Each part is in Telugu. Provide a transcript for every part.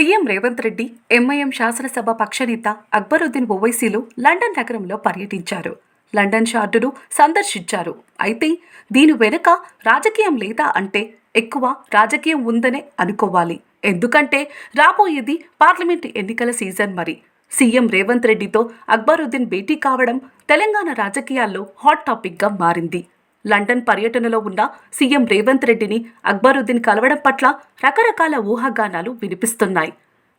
సీఎం రేవంత్ రెడ్డి ఎంఐఎం శాసనసభ పక్షనేత అక్బరుద్దీన్ ఒవైసీలు లండన్ నగరంలో పర్యటించారు. లండన్ షార్డును సందర్శించారు. అయితే దీని వెనుక రాజకీయం లేదా అంటే ఎక్కువ రాజకీయం ఉందనే అనుకోవాలి. ఎందుకంటే రాబోయేది పార్లమెంట్ ఎన్నికల సీజన్ మరి. సీఎం రేవంత్ రెడ్డితో అక్బరుద్దీన్ భేటీ కావడం తెలంగాణ రాజకీయాల్లో హాట్ టాపిక్గా మారింది. లండన్ పర్యటనలో ఉన్న సీఎం రేవంత్ రెడ్డిని అక్బరుద్దీన్ కలవడం పట్ల రకరకాల ఊహాగానాలు వినిపిస్తున్నాయి.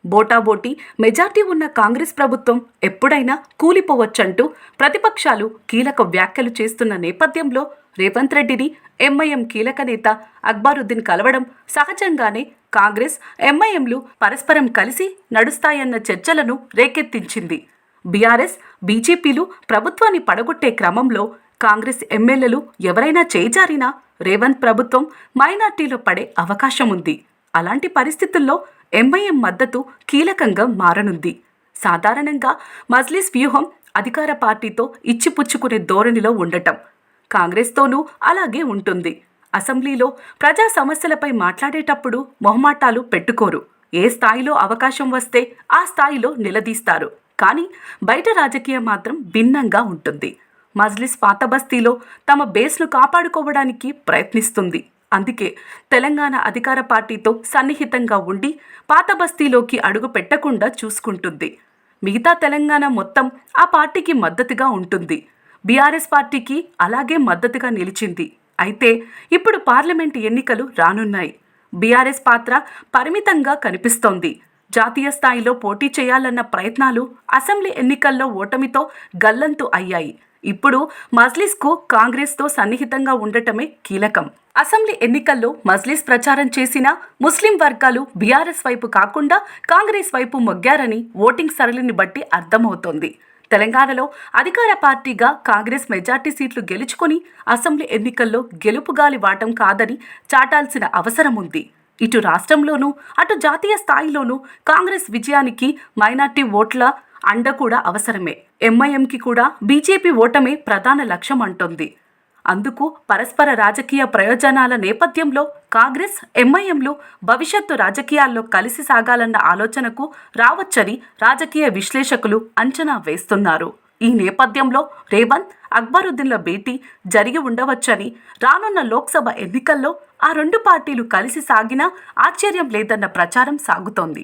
బోటాబోటీ మెజార్టీ ఉన్న కాంగ్రెస్ ప్రభుత్వం ఎప్పుడైనా కూలిపోవచ్చంటూ ప్రతిపక్షాలు కీలక వ్యాఖ్యలు చేస్తున్న నేపథ్యంలో రేవంత్ రెడ్డిని ఎంఐఎం కీలక నేత అక్బరుద్దీన్ కలవడం సహజంగానే కాంగ్రెస్ ఎంఐఎంలు పరస్పరం కలిసి నడుస్తాయన్న చర్చలను రేకెత్తించింది. బీఆర్ఎస్ బీజేపీలు ప్రభుత్వాన్ని పడగొట్టే క్రమంలో కాంగ్రెస్ ఎమ్మెల్యేలు ఎవరైనా చేజారినా రేవంత్ ప్రభుత్వం మైనార్టీలో పడే అవకాశం ఉంది అలాంటి పరిస్థితుల్లో ఎంఐఎం మద్దతు కీలకంగా మారనుంది. సాధారణంగా మజ్లిస్ వ్యూహం అధికార పార్టీతో ఇచ్చిపుచ్చుకునే ధోరణిలో ఉండటం. కాంగ్రెస్తోనూ అలాగే ఉంటుంది. అసెంబ్లీలో ప్రజా సమస్యలపై మాట్లాడేటప్పుడు మొహమాటాలు పెట్టుకోరు. ఏ స్థాయిలో అవకాశం వస్తే ఆ స్థాయిలో నిలదీస్తారు. కానీ బయట రాజకీయం మాత్రం భిన్నంగా ఉంటుంది. మజ్లిస్ పాత బస్తీలో తమ బేస్ను కాపాడుకోవడానికి ప్రయత్నిస్తుంది. అందుకే తెలంగాణ అధికార పార్టీతో సన్నిహితంగా ఉండి పాత బస్తీలోకి అడుగు పెట్టకుండా చూసుకుంటుంది. మిగతా తెలంగాణ మొత్తం ఆ పార్టీకి మద్దతుగా ఉంటుంది. బీఆర్ఎస్ పార్టీకి అలాగే మద్దతుగా నిలిచింది. అయితే ఇప్పుడు పార్లమెంట్ ఎన్నికలు రానున్నాయి. బీఆర్ఎస్ పాత్ర పరిమితంగా కనిపిస్తోంది. జాతీయ స్థాయిలో పోటీ చేయాలన్న ప్రయత్నాలు అసెంబ్లీ ఎన్నికల్లో ఓటమితో గల్లంతు అయ్యాయి. ఇప్పుడు మజ్లిస్కు కాంగ్రెస్తో సన్నిహితంగా ఉండటమే కీలకం. అసెంబ్లీ ఎన్నికల్లో మజ్లిస్ ప్రచారం చేసిన ముస్లిం వర్గాలు బీఆర్ఎస్ వైపు కాకుండా కాంగ్రెస్ వైపు మొగ్గారని ఓటింగ్ సరళిని బట్టి అర్థమవుతోంది. తెలంగాణలో అధికార పార్టీగా కాంగ్రెస్ మెజార్టీ సీట్లు గెలుచుకొని అసెంబ్లీ ఎన్నికల్లో గెలుపుగాలి వాటం కాదని చాటాల్సిన అవసరం ఉంది ఇటు రాష్ట్రంలోనూ అటు జాతీయ స్థాయిలోనూ కాంగ్రెస్ విజయానికి మైనార్టీ ఓట్ల అండ కూడా అవసరమే. ఎంఐఎంకి కూడా బీజేపీ ఓటమే ప్రధాన లక్ష్యం అంటోంది. అందుకు పరస్పర రాజకీయ ప్రయోజనాల నేపథ్యంలో కాంగ్రెస్ ఎంఐఎంలు భవిష్యత్తు రాజకీయాల్లో కలిసి సాగాలన్న ఆలోచనకు రావచ్చని రాజకీయ విశ్లేషకులు అంచనా వేస్తున్నారు. ఈ నేపథ్యంలో రేవంత్ అక్బరుద్దీన్ల భేటీ జరిగి ఉండవచ్చని రానున్న లోక్సభ ఎన్నికల్లో ఆ రెండు పార్టీలు కలిసి సాగినా ఆశ్చర్యం లేదన్న ప్రచారం సాగుతోంది.